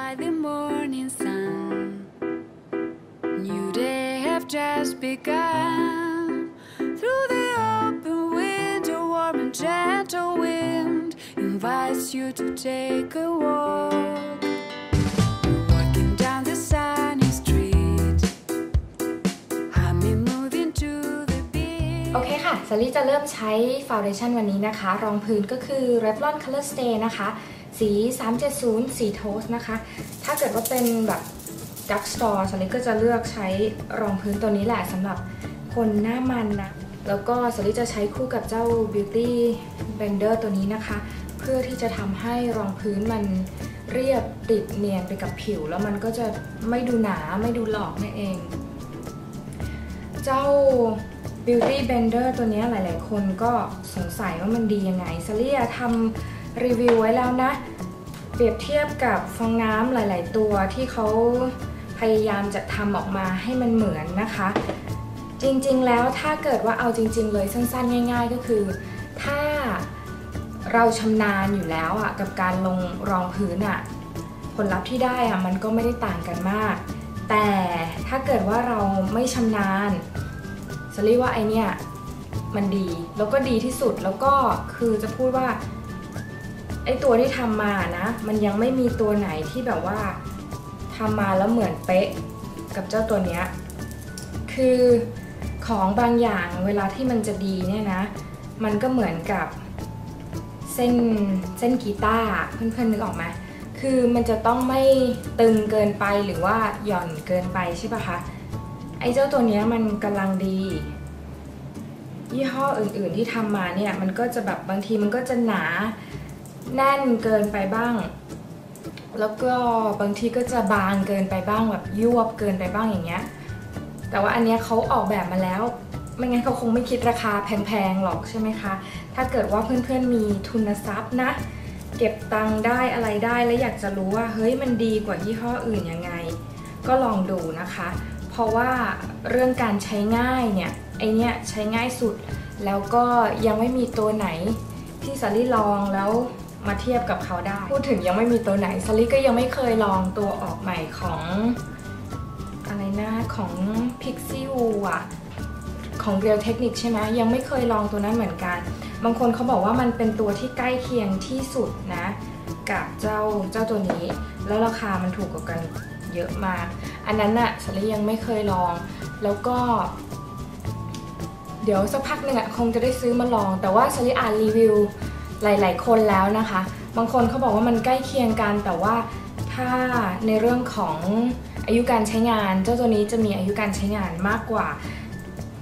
by the morning sun. New day have just begun. Through the open window, warm and gentle wind invites you to take a walk. Walking down the sunny street, humming, moving to the beat. โอเคค่ะสลีจะเริ่มใช้ฟ u n เดชั่นวันนี้นะคะ รองพื้นก็คือ Revlon Color Stay นะคะ สี 370 สีโทสนะคะ ถ้าเกิดว่าเป็นแบบ Dark Store สลีก็จะเลือกใช้รองพื้นตัวนี้แหละสำหรับคนหน้ามันนะ แล้วก็สลีจะใช้คู่กับเจ้า Beauty Blender ตัวนี้นะคะ เพื่อที่จะทำให้รองพื้นมันเรียบติดเนียนไปกับผิว แล้วมันก็จะไม่ดูหนาไม่ดูหลอกนั่นเอง เจ้า Beauty Blender ตัวนี้หลาย ๆ คนก็สงสัยว่ามันดียังไงซาเลียทำ รีวิวไว้แล้วนะ เปรียบเทียบกับฟองน้ำหลาย ๆ ตัวที่เขาพยายามจะทำออกมาให้มันเหมือนนะคะ จริงๆแล้วถ้าเกิดว่าเอาจริง ๆ เลยสั้น ๆ ง่าย ๆ ก็คือ ถ้าเราชำนาญอยู่แล้วอะกับการลงรองพื้นอะผลลัพธ์ที่ได้อะมันก็ไม่ได้ต่างกันมาก แต่ถ้าเกิดว่าเราไม่ชำนาญสลีว่าไอเนี่ยมันดีแล้วก็ดีที่สุดแล้วก็คือจะพูดว่า อตัวที่ทำมานะ มันยังไม่มีตัวไหนที่แบบว่าทำมาแล้วเหมือนเป๊ะกับเจ้าตัวเนี้ยคือของบางอย่างเวลาที่มันจะดีเนี่ยนะ มันก็เหมือนกับเส้นเส้นกีตาร์เพื่อนๆนึกออกไหมคือมันจะต้องไม่ตึงเกินไปหรือว่าหย่อนเกินไปใช่ปะคะไอ้เจ้าตัวนี้มันกำลังดี ยี่ห้ออื่นๆที่ทำมาเนี่ยมันก็จะแบบบางทีมันก็จะหนา แน่นเกินไปบ้าง แล้วก็บางทีก็จะบางเกินไปบ้างแบบยวบเกินไปบ้างอย่างเงี้ย แต่ว่าอันเนี้ยเขาออกแบบมาแล้ว ไม่งั้นเขาคงไม่คิดราคาแพงๆหรอกใช่ไหมคะ ถ้าเกิดว่าเพื่อนๆมีทุนทรัพย์นะ เก็บตังค์ได้อะไรได้แล้วอยากจะรู้ว่าเฮ้ยมันดีกว่ายี่ห้ออื่นยังไง ก็ลองดูนะคะ เพราะว่าเรื่องการใช้ง่ายเนี่ยไอเนี้ยใช้ง่ายสุด แล้วก็ยังไม่มีตัวไหนที่สาลี่ลองแล้ว มาเทียบกับเขาได้ พูดถึงยังไม่มีตัวไหนสาลี่ก็ยังไม่เคยลองตัวออกใหม่ของ อะไรนะของ Pixie w o อะของ Real Technique ใช่ไหมยังไม่เคยลองตัวนั้นเหมือนกัน บางคนเขาบอกว่ามันเป็นตัวที่ใกล้เคียงที่สุดนะ กับเจ้าเจ้าตัวนี้ แล้วราคามันถูกกว่ากันเยอะมาก อันนั้นน่ะสลียังไม่เคยลอง แล้วก็ เดี๋ยวสักพักหนึ่งอะคงจะได้ซื้อมาลอง แต่ว่าสลีอ่านรีวิว หลาย ๆ คนแล้วนะคะ บางคนเขาบอกว่ามันใกล้เคียงกัน แต่ว่าถ้าในเรื่องของอายุการใช้งาน เจ้าตัวนี้จะมีอายุการใช้งานมากกว่า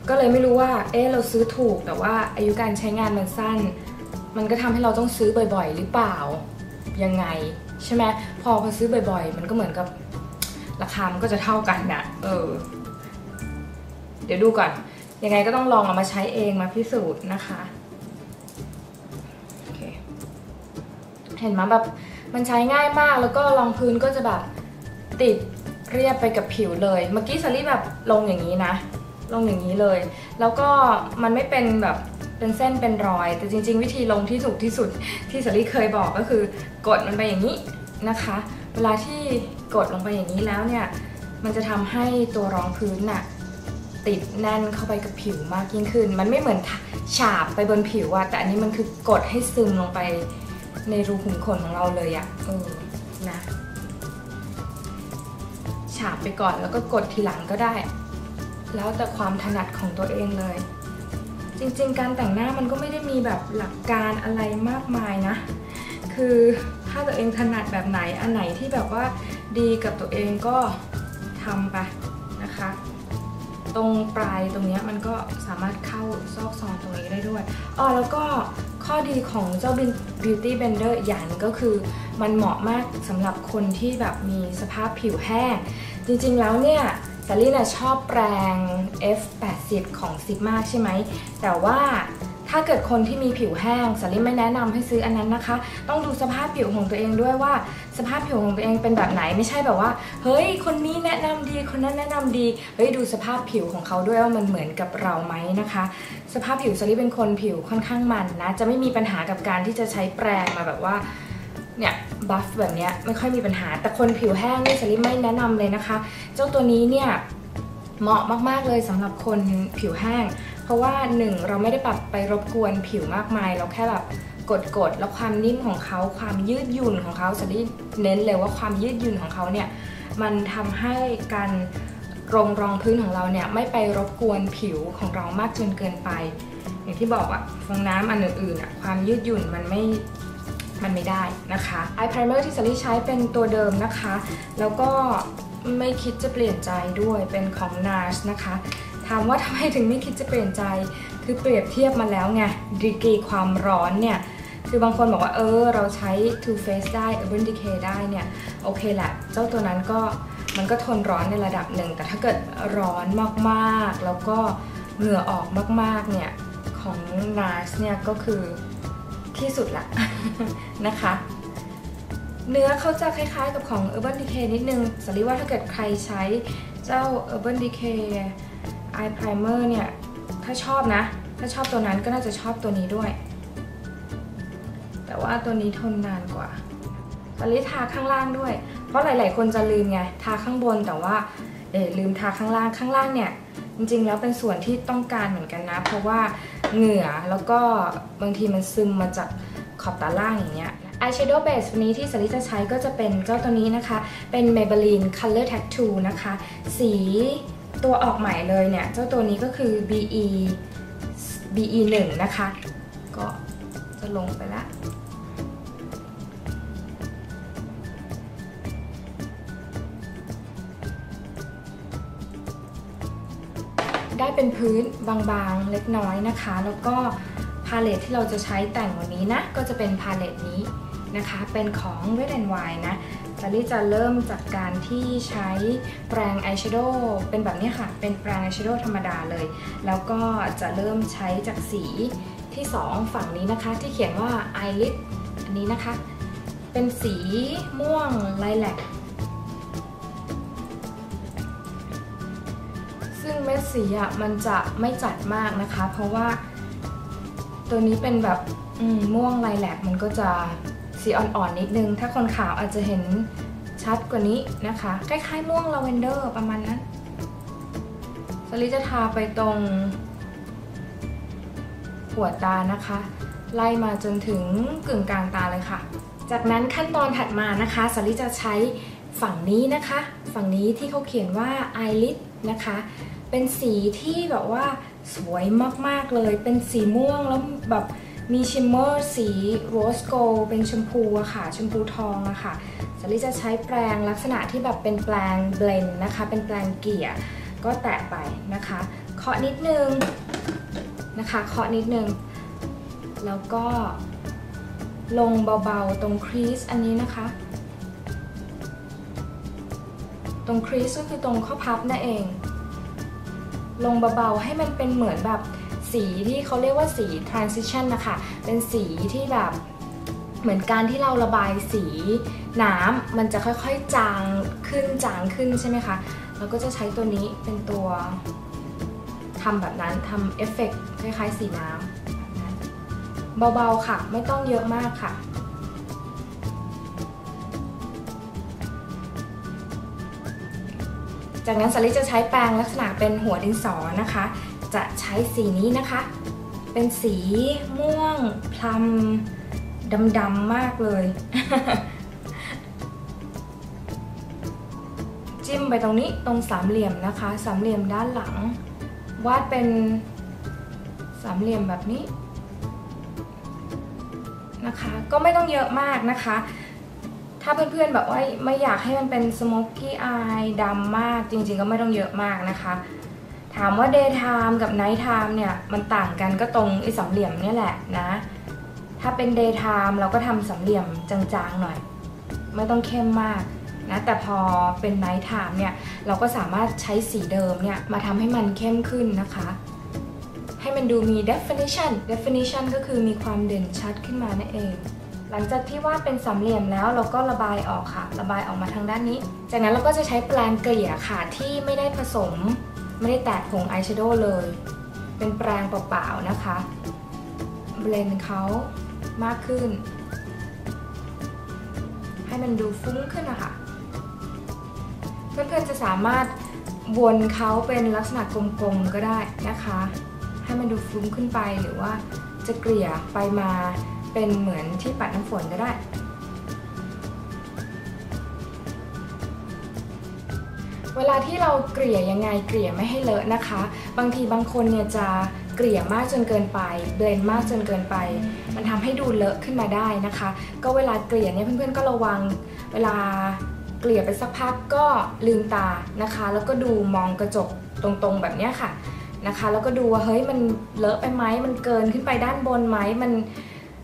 ก็เลยไม่รู้ว่า เออเราซื้อถูก แต่ว่าอายุการใช้งานมันสั้น มันก็ทำให้เราต้องซื้อบ่อย ๆ หรือเปล่า ยังไงใช่ไหมพอพอซื้อบ่อย ๆ มันก็เหมือนกับราคามันก็จะเท่ากันนะเออ เดี๋ยวดูก่อน ยังไงก็ต้องลองเอามาใช้เองมาพิสูจน์นะคะ เห็นไหมแบบมันใช้ง่ายมากแล้วก็รองพื้นก็จะแบบติดเรียบไปกับผิวเลย เมื่อกี้สลี่แบบลงอย่างนี้นะ ลงอย่างนี้เลย แล้วก็มันไม่เป็นแบบเป็นเส้นเป็นรอย แต่จริง ๆ วิธีลงที่ถูกที่สุดที่สลี่เคยบอกก็คือกดมันไปอย่างนี้นะคะ เวลาที่กดลงไปอย่างนี้แล้วเนี่ย มันจะทำให้ตัวรองพื้นน่ะติดแน่นเข้าไปกับผิวมากยิ่งขึ้น มันไม่เหมือนฉาบไปบนผิวอะแต่อันนี้มันคือกดให้ซึมลงไป ในรูขุมขนของเราเลยอะเออนะฉาบไปก่อนแล้วก็กดทีหลังก็ได้ แล้วแต่ความถนัดของตัวเองเลย จริงๆ การแต่งหน้ามันก็ไม่ได้มีแบบหลักการอะไรมากมายนะ คือถ้าตัวเองถนัดแบบไหนอันไหนที่แบบว่าดีกับตัวเองก็ทำไปนะคะ ตรงปลายตรงนี้มันก็สามารถเข้าซอกซอนตรงนี้ได้ด้วยอ๋อแล้วก็ ข้อดีของเจ้า Beauty Blender อีกอย่างนึงก็คือ มันเหมาะมากสำหรับคนที่แบบมีสภาพผิวแห้ง จริงๆแล้วเนี่ยซาลี่น่ะชอบแปรง F80 ของ Sigma ใช่ไหม แต่ว่าถ้าเกิดคนที่มีผิวแห้งสาลี่ไม่แนะนำให้ซื้ออันนั้นนะคะ ต้องดูสภาพผิวของตัวเองด้วยว่า สภาพผิวของตัวเองเป็นแบบไหนไม่ใช่แบบว่า เฮ้ย คนนี้แนะนำดีคนนั้นแนะนำดี เฮ้ยดูสภาพผิวของเขาด้วยว่ามันเหมือนกับเราไหมนะคะ สภาพผิวสาลี่เป็นคนผิวค่อนข้างมันนะ จะไม่มีปัญหากับการที่จะใช้แปรงมาแบบว่าเนี่ยบัฟแบบเนี้ยไม่ค่อยมีปัญหาแต่คนผิวแห้งนี่สลิปไม่แนะนำเลยนะคะ เจ้าตัวนี้เนี่ยเหมาะมากๆเลยสำหรับคนผิวแห้ง เพราะว่าหนึ่งเราไม่ได้ปรับไปรบกวนผิวมากมาย เราแค่แบบ กดๆแล้วความนิ่มของเขาความยืดหยุ่นของเขาสลิปเน้นเลยว่าความยืดหยุ่นของเขาเนี่ยมันทำให้การรองรองพื้นของเราเนี่ยไม่ไปรบกวนผิวของเรามากจนเกินไป อย่างที่บอกอะฟองน้ำอันอื่นๆอะความยืดหยุ่นมันไม่มันไม่ได้นะคะ eye primer ที่สลี่ใช้เป็นตัวเดิมนะคะ แล้วก็ไม่คิดจะเปลี่ยนใจด้วยเป็นของ NARS นะคะถามว่าทำไมถึงไม่คิดจะเปลี่ยนใจ คือเปรียบเทียบมาแล้วไงดีกรีความร้อนเนี่ย คือบางคนบอกว่าเออเราใช้ Too Faced ได้ Urban Decay ได้เนี่ย โอเคแหละ เจ้าตัวนั้นก็มันก็ทนร้อนในระดับหนึ่ง แต่ถ้าเกิดร้อนมากๆ แล้วก็เหงื่อออกมากๆ เนี่ย ของ NARS เนี่ยก็คือที่สุดละ นะคะ เนื้อเขาจะคล้ายๆกับของ Urban Decay นิดนึงสลิว่าถ้าเกิดใครใช้เจ้า Urban Decay Eye Primer เนี่ย ถ้าชอบนะ ถ้าชอบตัวนั้นก็น่าจะชอบตัวนี้ด้วย ว่าตัวนี้ทนนานกว่าสลิทาข้างล่างด้วย เพราะหลาย ๆ คนจะลืมไงทาข้างบนแต่ว่าเออลืมทาข้างล่างข้างล่างเนี่ย จริง ๆ แล้วเป็นส่วนที่ต้องการเหมือนกันนะ เพราะว่าเหงื่อแล้วก็บางทีมันซึมมาจากขอบตาล่างอย่างเงี้ย eyeshadow base วันนี้ที่สลิจะใช้ก็จะเป็นเจ้าตัวนี้นะคะ เป็น Maybelline Color Tattoo นะคะ สีตัวออกใหม่เลยเนี่ย เจ้าตัวนี้ก็คือ BE BE 1นะคะ ก็จะลงไปละ ได้เป็นพื้นบางๆเล็กน้อยนะคะ แล้วก็พาเลตที่เราจะใช้แต่งวันนี้นะ ก็จะเป็นพาเลตนี้นะคะ เป็นของ Red and Wine นะซารี่จะเริ่มจากการที่ใช้แปรงอายแชโดว์เป็นแบบนี้ค่ะ เป็นแปรงอายแชโดว์ธรรมดาเลย แล้วก็จะเริ่มใช้จากสีที่ 2 ฝั่งนี้นะคะ ที่เขียนว่า eyelid อันนี้นะคะ เป็นสีม่วงไลแลก เม็ดสีอะมันจะไม่จัดมากนะคะ เพราะว่าตัวนี้เป็นแบบม่วงไลแหลกมันก็จะสีอ่อนๆนิดนึง ถ้าคนขาวอาจจะเห็นชัดกว่านี้นะคะ คล้ายๆม่วงลาเวนเดอร์ประมาณนั้นสลิจะทาไปตรงหัวตานะคะ ไล่มาจนถึงกึ่งกลางตาเลยค่ะ จากนั้นขั้นตอนถัดมานะคะสลิจะใช้ฝั่งนี้นะคะ ฝั่งนี้ที่เขาเขียนว่า eyelid นะคะ เป็นสีที่แบบว่าสวยมากๆเลย เป็นสีม่วงแล้วแบบมีชิมเมอร์สีโรสโกลเป็นชมพูอะค่ะ ชมพูทองอะค่ะสลิจะใช้แปรงลักษณะที่แบบเป็นแปรงเบลนนะคะ เป็นแปรงเกี่ยก็แตะไปนะคะ เคาะนิดนึงนะคะ เคาะนิดนึง แล้วก็ลงเบาๆตรงครีสอันนี้นะคะ ตรงครีสก็คือตรงข้อพับนั่นเอง ลงเบาๆ ให้มันเป็นเหมือนแบบสีที่เขาเรียกว่าสี transition นะคะ เป็นสีที่แบบเหมือนการที่เราระบายสีน้ำมันจะค่อยๆ จางขึ้นจางขึ้นใช่ไหมคะ เราก็จะใช้ตัวนี้เป็นตัวทำแบบนั้นทำเอฟเฟกคล้ายๆ สีน้ำเบาๆค่ะ ไม่ต้องเยอะมากค่ะ จากนั้นสลิจะใช้แปรงลักษณะเป็นหัวดินสอนะคะ จะใช้สีนี้นะคะ เป็นสีม่วงพลัมดำๆมากเลย จิ้มไปตรงนี้ตรงสามเหลี่ยมนะคะ สามเหลี่ยมด้านหลัง วาดเป็นสามเหลี่ยมแบบนี้นะคะ ก็ไม่ต้องเยอะมากนะคะ ถ้าเพื่อนๆแบบว่าไม่อยากให้มันเป็นสโมกกี้อายดำมากจริง ๆ ก็ไม่ต้องเยอะมากนะคะ ถามว่า day time กับ night time เนี่ย มันต่างกันก็ตรงไอ้สามเหลี่ยมเนี่ยแหละนะ ถ้าเป็น day time เราก็ทำสามเหลี่ยมจางๆหน่อย ไม่ต้องเข้มมากนะแต่พอเป็น night time เนี่ย เราก็สามารถใช้สีเดิมเนี่ย มาทำให้มันเข้มขึ้นนะคะ ให้มันดูมี definition definition ก็คือมีความเด่นชัดขึ้นมานั่นเอง หลังจากที่วาดเป็นสามเหลี่ยมแล้วเราก็ระบายออกค่ะ ระบายออกมาทางด้านนี้ จากนั้นเราก็จะใช้แปรงเกลี่ยค่ะที่ไม่ได้ผสม ไม่ได้แตะผงอายแชโดว์เลย เป็นแปรงเปล่าๆนะคะ เบลนเขามากขึ้น ให้มันดูฟุ้งขึ้นนะคะ เพื่อนๆจะสามารถวนเขาเป็นลักษณะกลมๆก็ได้นะคะ ให้มันดูฟุ้งขึ้นไปหรือว่าจะเกลี่ยไปมา เป็นเหมือนที่ปัดน้ำฝนก็ได้ เวลาที่เราเกลี่ยยังไงเกลี่ยไม่ให้เลอะนะคะ บางทีบางคนเนี่ยจะเกลี่ยมากจนเกินไป เบลนมากจนเกินไป มันทำให้ดูเลอะขึ้นมาได้นะคะ ก็เวลาเกลี่ยเนี่ยเพื่อนๆก็ระวัง เวลาเกลี่ยไปสักพักก็ลืมตานะคะ แล้วก็ดูมองกระจกตรงๆแบบนี้ค่ะนะคะ แล้วก็ดูว่าเฮ้ยมันเลอะไปไหมมันเกินขึ้นไปด้านบนไหมมัน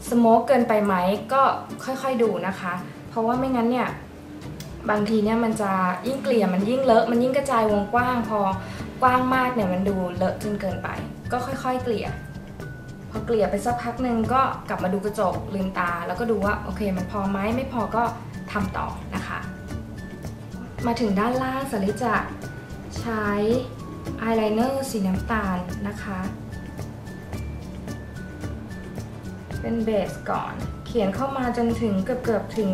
สโมกเกินไปไหมก็ค่อยๆดูนะคะ เพราะว่าไม่งั้นเนี่ยบางทีเนี่ยมันจะยิ่งเกลี่ยมันยิ่งเลอะมันยิ่งกระจายวงกว้างพอกว้างมากเนี่ยมันดูเลอะจนเกินไป ก็ค่อยๆเกลี่ย พอเกลี่ยไปสักพักหนึ่งก็กลับมาดูกระจกลืมตา แล้วก็ดูว่าโอเคมันพอไหมไม่พอก็ทำต่อนะคะ มาถึงด้านล่างสลิจะใช้อายไลเนอร์สีน้ำตาลนะคะ เป็นเบสก่อน เขียนเข้ามาจนถึงเกือบๆถึง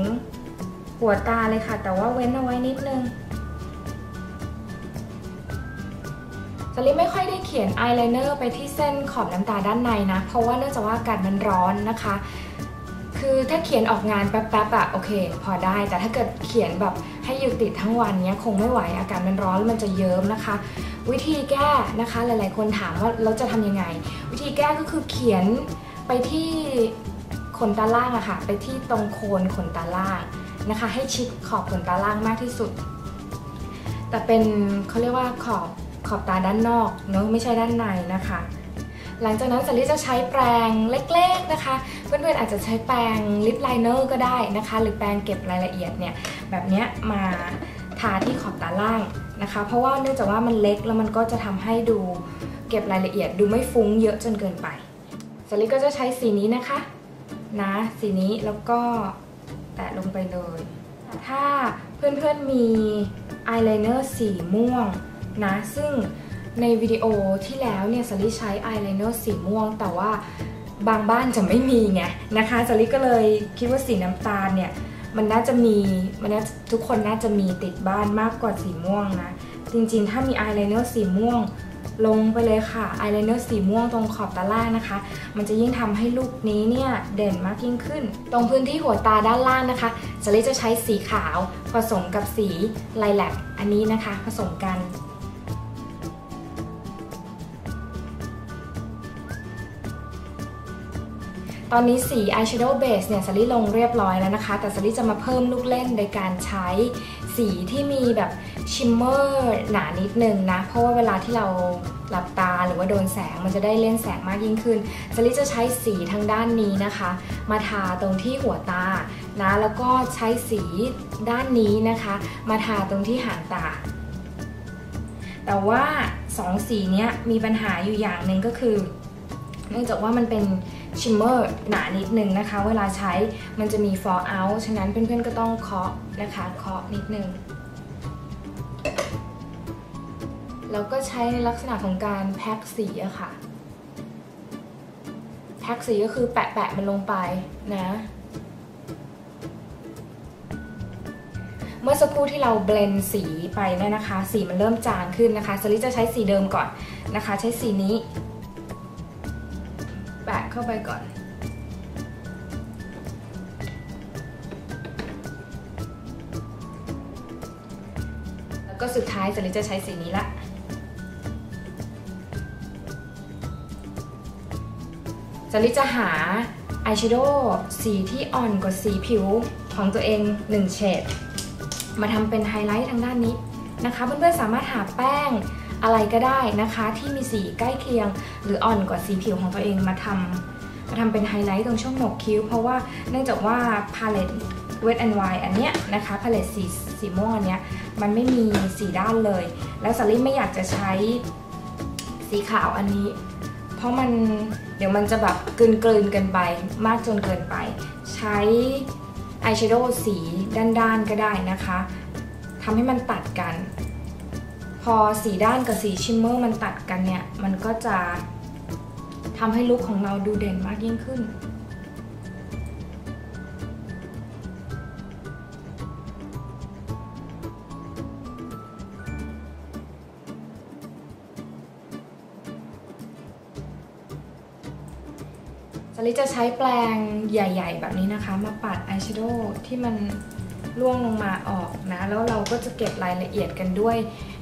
หัวตาเลยค่ะ แต่ว่าเว้นเอาไว้นิดนึงสลิไม่ค่อยได้เขียนอายไลเนอร์ไปที่เส้นขอบน้ำตาด้านในนะ เพราะว่าเนื่องจากว่าอากาศมันร้อนนะคะ คือถ้าเขียนออกงานแป๊บๆอะโอเค พอได้ แต่ถ้าเกิดเขียนแบบให้อยู่ติดทั้งวันเนี้ยคงไม่ไหวอากาศมันร้อนมันจะเยิ้มนะคะ วิธีแก้นะคะหลายๆคนถามว่าเราจะทำยังไง วิธีแก้ก็คือเขียน ไปที่ขนตาล่างอะค่ะ ไปที่ตรงโคนขนตาล่างนะคะ ให้ชิดขอบขนตาล่างมากที่สุด แต่เป็นเขาเรียกว่าขอบขอบตาด้านนอกเนอะไม่ใช่ด้านในนะคะ หลังจากนั้นสลิจะใช้แปรงเล็กๆนะคะ เพื่อนๆอาจจะใช้แปรงลิปไลเนอร์ก็ได้นะคะ หรือแปรงเก็บรายละเอียดเนี่ยแบบนี้มาทาที่ขอบตาล่างนะคะ เพราะว่าเนื่องจากว่ามันเล็กแล้วมันก็จะทำให้ดูเก็บรายละเอียดดูไม่ฟุ้งเยอะจนเกินไป สลิก็จะใช้สีนี้นะคะ นะ สีนี้แล้วก็แตะลงไปเลย ถ้าเพื่อนๆมีอายไลเนอร์สีม่วงนะ ซึ่งในวิดีโอที่แล้วเนี่ยสลิใช้อายไลเนอร์สีม่วง แต่ว่าบางบ้านจะไม่มีไงนะคะสลิก็เลยคิดว่าสีน้ำตาลเนี่ยมันน่าจะมีมันน่าทุกคนน่าจะมีติดบ้านมากกว่าสีม่วงนะ จริงๆ ถ้ามีอายไลเนอร์สีม่วง ลงไปเลยค่ะอายไลเนอร์สีม่วงตรงขอบตาล่างนะคะ มันจะยิ่งทำให้ลูกนี้เนี่ยเด่นมากยิ่งขึ้น ตรงพื้นที่หัวตาด้านล่างนะคะสลิจะใช้สีขาวผสมกับสีไลแลกอันนี้นะคะ ผสมกันตอนนี้สี eyeshadow base เนี่ยสลิลงเรียบร้อยแล้วนะคะ แต่สลิจะมาเพิ่มลูกเล่นโดยการใช้สีที่มีแบบ ชิมเมอร์หนานิดนึงนะ เพราะว่าเวลาที่เราหลับตาหรือว่าโดนแสงมันจะได้เล่นแสงมากยิ่งขึ้นสลิจะใช้สีทางด้านนี้นะคะ มาทาตรงที่หัวตานะแล้วก็ใช้สีด้านนี้นะคะ มาทาตรงที่หางตา แต่ว่าสองสีนี้มีปัญหาอยู่อย่างหนึ่งก็คือ เนื่องจากว่ามันเป็นชิมเมอร์หนานิดนึงนะคะ เวลาใช้มันจะมี fall out ฉะนั้นเพื่อนๆก็ต้องเคาะนะคะเคาะนิดนึง แล้วก็ใช้ในลักษณะของการแพ็คสีอะค่ะ แพ็คสีก็คือแปะๆมันลงไปนะ เมื่อสักครู่ที่เราเบลนสีไปเนี่ยนะคะ สีมันเริ่มจางขึ้นนะคะสลิจะใช้สีเดิมก่อนนะคะ ใช้สีนี้ แปะเข้าไปก่อน ก็สุดท้ายสลิจะใช้สีนี้ละสลิจะหาอายแชโดว์สีที่อ่อนกว่าสีผิวของตัวเอง 1 เฉดมาทำเป็นไฮไลท์ทางด้านนี้นะคะเพื่อนๆสามารถหาแป้งอะไรก็ได้นะคะ ที่มีสีใกล้เคียง หรืออ่อนกว่าสีผิวของตัวเองมาทำมาทำเป็นไฮไลท์ตรงช่วงโหนกคิ้ว เพราะว่าเนื่องจากว่าพาเลต Wet and Wild อันเนี้ยนะคะพาเลตสีสีม่วงอันเนี้ยมันไม่มีสีด้านเลย แล้วสลิไม่อยากจะใช้สีขาวอันนี้ เพราะมันเดี๋ยวมันจะแบบกลืนกลืนๆกันไปมากจนเกินไป ใช้อายแชโดว์สีด้านๆก็ได้นะคะทำให้มันตัดกัน พอสีด้านกับสีชิมเมอร์มันตัดกันเนี่ย มันก็จะทำให้ลุคของเราดูเด่นมากยิ่งขึ้น ลิจะใช้แปรงใหญ่ ๆ แบบนี้นะคะ มาปัดอายแชโดว์ที่มันร่วงลงมาออกนะ แล้วเราก็จะเก็บรายละเอียดกันด้วย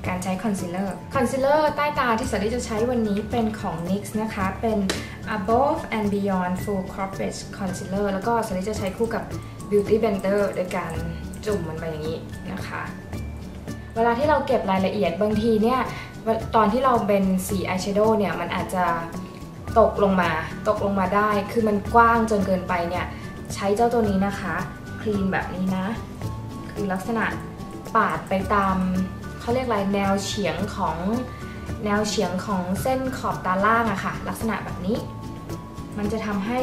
การใช้คอนซีลเลอร์ คอนซีลเลอร์ใต้ตาที่สลิจะใช้วันนี้เป็นของ NYX นะคะ เป็น Above and Beyond Full Coverage Concealer แล้วก็สลิจะใช้คู่กับ Beauty Blender โดยการจุ่มมันไปอย่างนี้นะคะ เวลาที่เราเก็บรายละเอียดบางทีเนี่ย ตอนที่เราเป็นสีอายแชโดว์เนี่ย มันอาจจะ ตกลงมาตกลงมาได้ คือมันกว้างจนเกินไปเนี่ย ใช้เจ้าตัวนี้นะคะ คลีนแบบนี้นะ คือลักษณะปาดไปตามเขาเรียกอะไรแนวเฉียงของแนวเฉียงของเส้นขอบตาล่างอะค่ะ ลักษณะแบบนี้ มันจะทำให้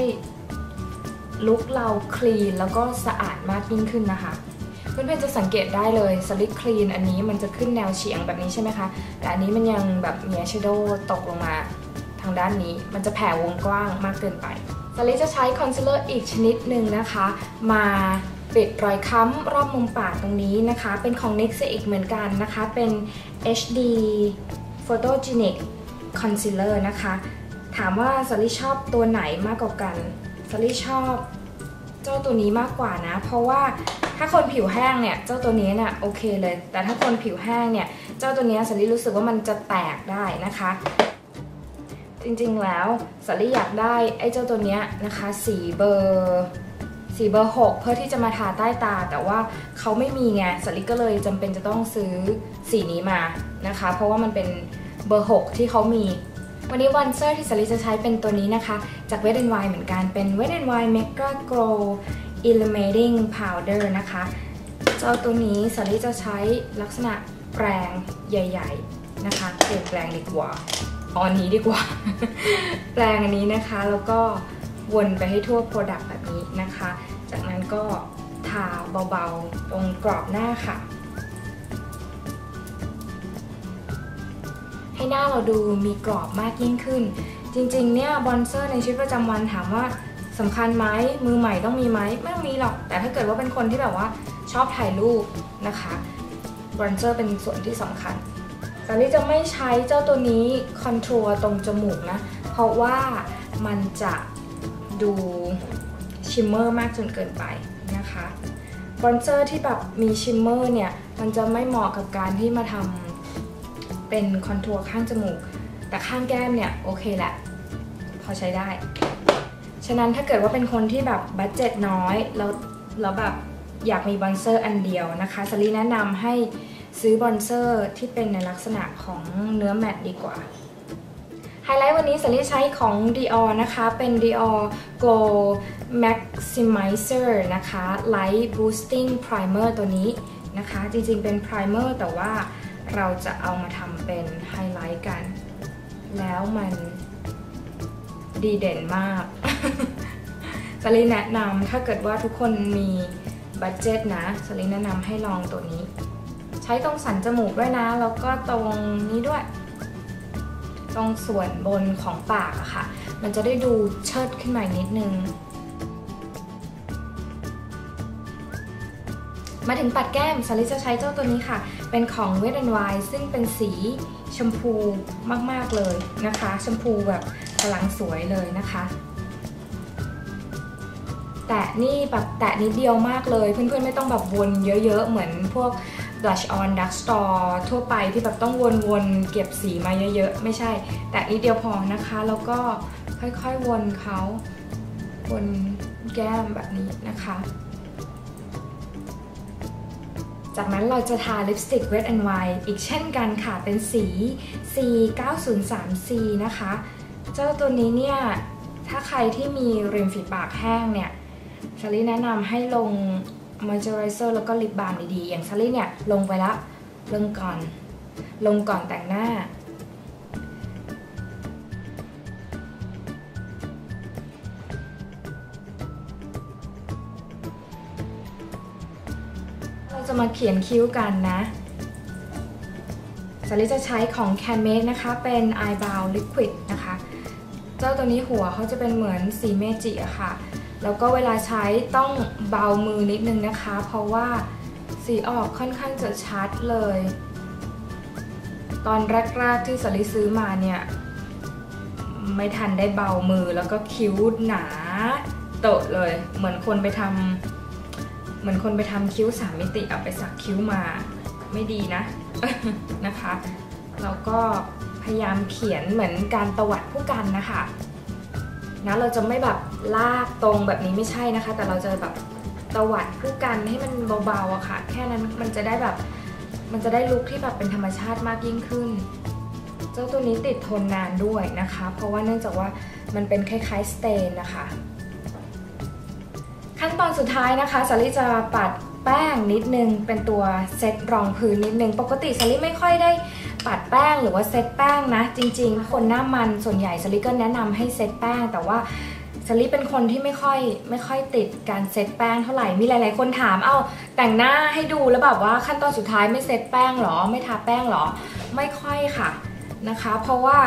ลุคเราคลีนแล้วก็สะอาดมากยิ่งขึ้นนะคะเพื่อนๆจะสังเกตได้เลยสลิ c คลีนอันนี้มันจะขึ้นแนวเฉียงแบบนี้ใช่ไหมคะแต่อันนี้มันยังแบบเมีชโดตกลงมาางด้านนี้ มันจะแผ่วงกว้างมากเกินไปสลิจะใช้คอนซีลเลอร์อีกชนิดหนึ่งนะคะ มาปิดรอยค้ำรอบมุมปากตรงนี้นะคะ เป็นของ NYX อีกเหมือนกันนะคะ เป็น HD Photogenic Concealer นะคะ ถามว่าสลิชอบตัวไหนมากกว่ากันสลิชอบเจ้าตัวนี้มากกว่านะ เพราะว่าถ้าคนผิวแห้งเนี่ย เจ้าตัวนี้เนี่ยโอเคเลย แต่ถ้าคนผิวแห้งเนี่ย เจ้าตัวนี้สลิรู้สึกว่ามันจะแตกได้นะคะ จริงๆแล้วสลิอยากได้ไอ้เจ้าตัวเนี้ยนะคะ สีเบอร์สีเบอร์ 6 เพื่อที่จะมาทาใต้ตา แต่ว่าเขาไม่มีไงสลิก็เลยจำเป็นจะต้องซื้อสีนี้มานะคะ เพราะว่ามันเป็นเบอร์ 6 ที่เขามี วันนี้วันเซอร์ที่สลิจะใช้เป็นตัวนี้นะคะ จาก Wet n Wild เหมือนกันเป็น Wet n Wild Mega Glow Illuminating Powder นะคะเจ้าตัวนี้สลิจะใช้ลักษณะแปรงใหญ่ ๆ นะคะเปลี่ยนแปลงดีกว่า ออนนี้ดีกว่า แปรงอันนี้นะคะ แล้วก็วนไปให้ทั่วโปรดักต์แบบนี้นะคะ จากนั้นก็ทาเบาๆ ตรงกรอบหน้าค่ะ ให้หน้าเราดูมีกรอบมากยิ่งขึ้น จริงๆ เนี่ยบอนเซอร์ในชีวิตประจำวันถามว่าสำคัญไหมมือใหม่ต้องมีไหมไม่ต้องมีหรอก แต่ถ้าเกิดว่าเป็นคนที่แบบว่าชอบถ่ายรูปนะคะบอนเซอร์เป็นส่วนที่สำคัญ สาลี่จะไม่ใช้เจ้าตัวนี้คอนทัวร์ตรงจมูกนะ เพราะว่ามันจะดูชิมเมอร์มากจนเกินไปนะคะบอนเซอร์ที่แบบมีชิมเมอร์เนี่ย มันจะไม่เหมาะกับการที่มาทำเป็นคอนทัวร์ข้างจมูก แต่ข้างแก้มเนี่ย โอเคแหละ พอใช้ได้ ฉะนั้นถ้าเกิดว่าเป็นคนที่แบบบัตเจ็ตน้อย แล้วแล้วแบบอยากมีบอนเซอร์อันเดียวนะคะสลีแนะนำให้ ซื้อบอนเซอร์ที่เป็นในลักษณะของเนื้อแมตต์ดีกว่าไฮไลท์วันนี้สลีใช้ของ Dior นะคะ เป็น Dior Glow Maximizer นะคะ Light Boosting Primer ตัวนี้นะคะ จริงๆเป็น Primer แต่ว่าเราจะเอามาทำเป็นไฮไลท์กัน แล้วมันดีเด่นมากสลีแนะนำถ้าเกิดว่าทุกคนมีบัตเจตนะสลีแนะนำให้ลองตัวนี้ ใช้ตรงสันจมูกด้วยนะ แล้วก็ตรงนี้ด้วย ตรงส่วนบนของปากอะค่ะ มันจะได้ดูเชิดขึ้นมานิดนึง มาถึงปัดแก้มสลิจะใช้เจ้าตัวนี้ค่ะ เป็นของ Wet n Wild ซึ่งเป็นสีชมพูมากๆเลยนะคะ ชมพูแบบกำลังสวยเลยนะคะแต่นี่แบบแตะนิดเดียวมากเลย เพื่อนๆไม่ต้องแบบวนเยอะๆ เหมือนพวก blush on dark store ทั่วไปที่แบบต้องวนๆ เก็บสีมาเยอะๆ ไม่ใช่ แต่นิดเดียวพอนะคะ แล้วก็ค่อยๆ วนเขาวนแก้มแบบนี้นะคะ จากนั้นเราจะทาลิปสติก Wet n Wild อีกเช่นกันค่ะ เป็นสี C903C นะคะ เจ้าตัวนี้เนี่ย ถ้าใครที่มีริมฝีปากแห้งเนี่ยชาลีแนะนำให้ลง moisturizer แล้วก็ลิปบาล์มดีๆ อย่างชาลี่เนี่ยลงไปละลงก่อน ลงก่อนแต่งหน้า เราจะมาเขียนคิ้วกันนะสาลิจะใช้ของ Canmake นะคะ เป็น Eyebrow Liquid นะคะ เจ้าตัวนี้หัวเขาจะเป็นเหมือนสีเมจิอะค่ะ แล้วก็เวลาใช้ต้องเบามือนิดนึงนะคะ เพราะว่าสีออกค่อนข้างจะชัดเลย ตอนแรกๆที่สลิซื้อมาเนี่ย ไม่ทันได้เบามือแล้วก็คิ้วหนาโตะเลย เหมือนคนไปทำเหมือนคนไปทำคิ้วสามมิติเอาไปสักคิ้วมาไม่ดีนะนะคะแล้วก็พยายามเขียนเหมือนการตวัดผู้กันนะคะ นะเราจะไม่แบบลากตรงแบบนี้ไม่ใช่นะคะ แต่เราจะแบบตวัดผู้กันให้มันเบาๆอะค่ะ แค่นั้นมันจะได้แบบมันจะได้ลุคที่แบบเป็นธรรมชาติมากยิ่งขึ้น เจ้าตัวนี้ติดทนนานด้วยนะคะ เพราะว่าเนื่องจากว่ามันเป็นคล้ายๆสเตนนะคะ ขั้นตอนสุดท้ายนะคะสาลิจะปัดแป้งนิดนึงเป็นตัวเซตรองพื้นนิดนึง ปกติสาลิไม่ค่อยได้ ปัดแป้งหรือว่าเซตแป้งนะ จริง ๆ คนหน้ามันส่วนใหญ่สลิก็แนะนำให้เซตแป้ง แต่ว่าสลิเป็นคนที่ไม่ค่อยไม่ค่อยติดการเซตแป้งเท่าไหร่มีหลาย ๆ คนถามเอาแต่งหน้าให้ดูแล้วแบบว่าขั้นตอนสุดท้ายไม่เซตแป้งหรอ ไม่ทาแป้งหรอ ไม่ค่อยค่ะนะคะ เพราะว่า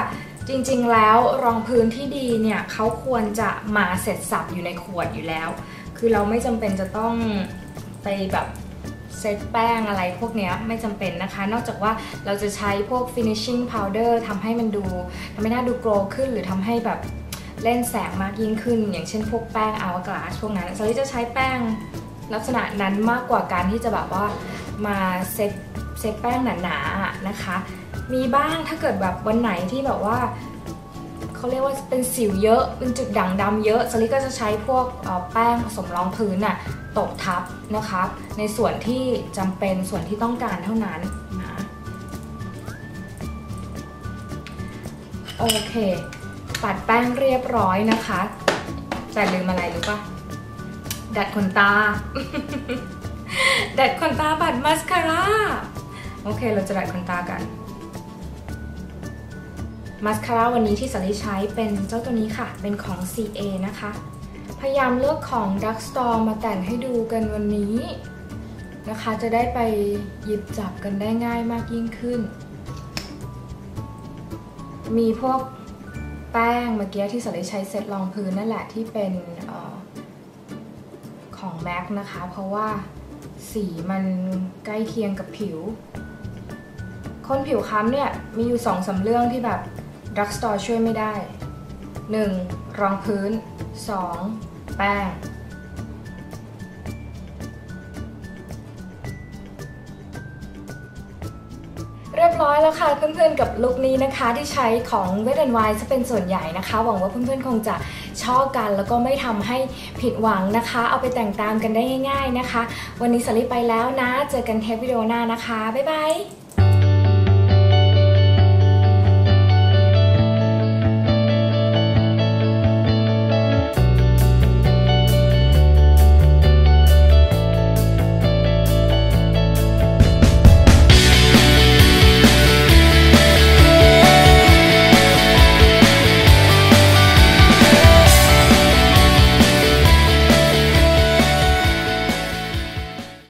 จริง ๆ แล้วรองพื้นที่ดีเนี่ยเขาควรจะมาเสร็จสับอยู่ในขวดอยู่แล้ว คือเราไม่จำเป็นจะต้องไปแบบ เซตแป้งอะไรพวกนี้ไม่จำเป็นนะคะ นอกจากว่าเราจะใช้พวก finishing powder ทำให้มันดูทำให้หน้าดูโกลขึ้นหรือทำให้แบบเล่นแสงมากยิ่งขึ้น อย่างเช่นพวกแป้งอาวกลาสพวกนั้นสลิจะใช้แป้งลักษณะนั้นมากกว่าการที่จะแบบว่ามาเซตเซตแป้งหนาๆนะคะ มีบ้างถ้าเกิดแบบวันไหนที่แบบว่าเขาเรียกว่าเป็นสิวเยอะเป็นจุดด่างดำเยอะสลิก็จะใช้พวกแป้งผสมรองพื้นน่ะ ตบทับนะคะ ในส่วนที่จำเป็นส่วนที่ต้องการเท่านั้นนะโอเค ปัดแป้งเรียบร้อยนะคะ แต่ลืมอะไรรู้ปะดัดขนตา ดัดขนตาปัดมัสคาร่า โอเค เราจะดัดขนตากัน มัสคาร่าวันนี้ที่สันนิใช้เป็นเจ้าตัวนี้ค่ะ เป็นของ CA นะคะ พยายามเลือกของ Drug Store มาแต่งให้ดูกันวันนี้นะคะ จะได้ไปหยิบจับกันได้ง่ายมากยิ่งขึ้น มีพวกแป้งเมื่อกี้ที่สันนิใช้เซตรองพื้นนั่นแหละที่เป็นออของ MAC นะคะ เพราะว่าสีมันใกล้เคียงกับผิว คนผิวค้ำเนี่ยมีอยู่สองสาเรื่องที่แบบดักสตอร์ช่วยไม่ได้ 1. รองพื้น 2. แป้ง เรียบร้อยแล้วค่ะเพื่อนๆกับลุคนี้นะคะที่ใช้ของเวทแอนไวจะเป็นส่วนใหญ่นะคะ หวังว่าเพื่อนๆคงจะชอบกันแล้วก็ไม่ทำให้ผิดหวังนะคะ เอาไปแต่งตามกันได้ง่าย ๆนะคะ วันนี้สลิปไปแล้วนะ เจอกันเทปวิดีโอหน้านะคะ บ๊ายบาย